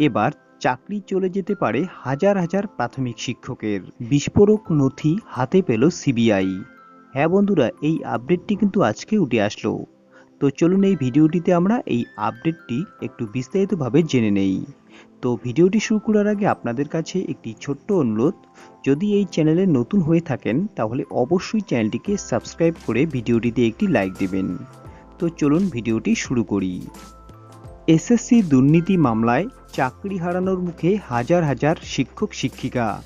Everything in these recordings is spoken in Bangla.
এবার চাকরি চলে যেতে পারে হাজার হাজার প্রাথমিক শিক্ষকের। বিস্ফোরক নথি হাতে পেল সিবিআই। হ্যাঁ বন্ধুরা, এই আপডেটটি কিন্তু আজকে উঠে আসলো। তো চলুন এই ভিডিওটিতে আমরা এই আপডেটটি একটু বিস্তারিতভাবে জেনে নেই। তো ভিডিওটি শুরু করার আগে আপনাদের কাছে একটি ছোট্ট অনুরোধ, যদি এই চ্যানেলে নতুন হয়ে থাকেন, তাহলে অবশ্যই চ্যানেলটিকে সাবস্ক্রাইব করে ভিডিওটিতে একটি লাইক দেবেন। তো চলুন ভিডিওটি শুরু করি। এসএসসি দুর্নীতি মামলায় চাকরি হারানোর মুখে হাজার হাজার শিক্ষক শিক্ষিকা।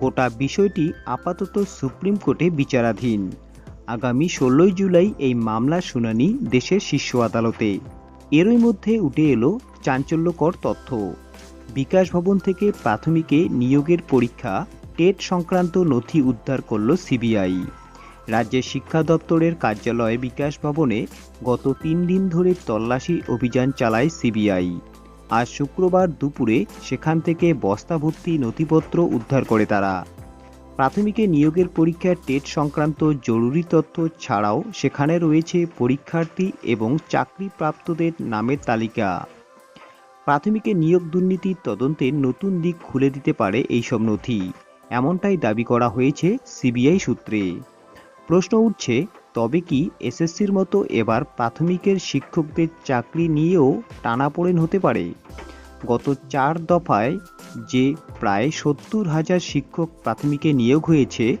গোটা বিষয়টি আপাতত সুপ্রিম কোর্টে বিচারাধীন। আগামী ষোলোই জুলাই এই মামলার শুনানি দেশের শীর্ষ আদালতে। এরই মধ্যে উঠে এলো চাঞ্চল্যকর তথ্য। বিকাশ ভবন থেকে প্রাথমিকে নিয়োগের পরীক্ষা, টেট সংক্রান্ত নথি উদ্ধার করল সিবিআই। রাজ্যের শিক্ষা দপ্তরের কার্যালয়ে বিকাশ ভবনে গত তিন দিন ধরে তল্লাশি অভিযান চালায় সিবিআই। আজ শুক্রবার দুপুরে সেখান থেকে বস্তা ভর্তি নথিপত্র উদ্ধার করে তারা। প্রাথমিকে নিয়োগের পরীক্ষার টেট সংক্রান্ত জরুরি তথ্য ছাড়াও সেখানে রয়েছে পরীক্ষার্থী এবং চাকরিপ্রাপ্তদের নামের তালিকা। প্রাথমিকে নিয়োগ দুর্নীতির তদন্তের নতুন দিক খুলে দিতে পারে এইসব নথি। এমনটাই দাবি করা হয়েছে সিবিআই সূত্রে। প্রশ্ন উঠছে, তবে কি এসএসসির মতো এবার প্রাথমিকের শিক্ষকদের চাকরি নিয়েও টানাপোড়েন হতে পারে? গত চার দফায় যে প্রায় সত্তর হাজার শিক্ষক প্রাথমিকে নিয়োগ হয়েছে,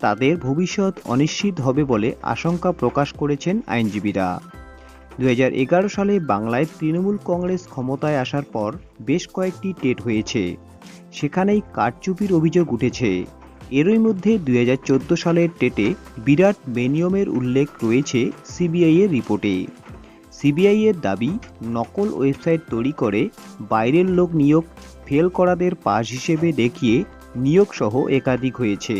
তাদের ভবিষ্যৎ অনিশ্চিত হবে বলে আশঙ্কা প্রকাশ করেছেন আইনজীবীরা। দু হাজার এগারো সালে বাংলায় তৃণমূল কংগ্রেস ক্ষমতায় আসার পর বেশ কয়েকটি টেট হয়েছে। সেখানেই কারচুপির অভিযোগ উঠেছে। এরই মধ্যে দুই হাজার চোদ্দ সালের টেটে বিরাট বেনিয়মের উল্লেখ রয়েছে সিবিআই এর রিপোর্টে। সিবিআই এর দাবি, নকল ওয়েবসাইট তৈরি করে বাইরের লোক নিয়োগ, ফেল করাদের পাস হিসেবে দেখিয়ে নিয়োগ সহ একাধিক হয়েছে।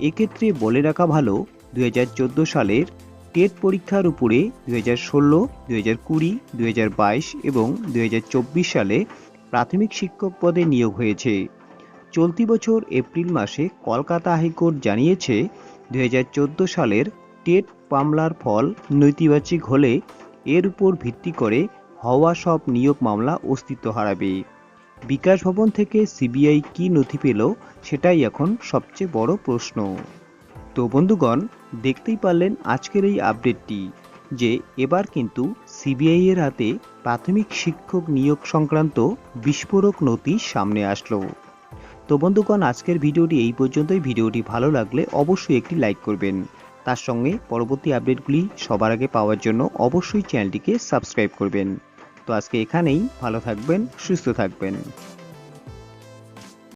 এক্ষেত্রে বলে রাখা ভালো দু হাজার চোদ্দ সালের টেট পরীক্ষার উপরে দুই হাজার ষোলো, দুই হাজার কুড়ি, দুই হাজার বাইশ এবং দুই হাজার চব্বিশ সালে প্রাথমিক শিক্ষক পদে নিয়োগ হয়েছে। চলতি বছর এপ্রিল মাসে কলকাতা হাইকোর্ট জানিয়েছে, দুই হাজার চোদ্দ সালের টেট মামলার ফল নৈতিবাচিক হলে এর উপর ভিত্তি করে হওয়া সব নিয়োগ মামলা অস্তিত্ব হারাবে। বিকাশ ভবন থেকে সিবিআই কি নথি পেল সেটাই এখন সবচেয়ে বড় প্রশ্ন। তো বন্ধুগণ, দেখতেই পারলেন আজকের এই আপডেটটি, যে এবার কিন্তু সিবিআই এর হাতে প্রাথমিক শিক্ষক নিয়োগ সংক্রান্ত বিস্ফোরক নথি সামনে আসলো। তো বন্ধুগণ, আজকের ভিডিওটি এই পর্যন্তই। ভিডিওটি ভালো লাগলে অবশ্যই একটি লাইক করবেন। তার সঙ্গে পরবর্তী আপডেটগুলি সবার আগে পাওয়ার জন্য অবশ্যই চ্যানেলটিকে সাবস্ক্রাইব করবেন। তো আজকে এখানেই, ভালো থাকবেন, সুস্থ থাকবেন।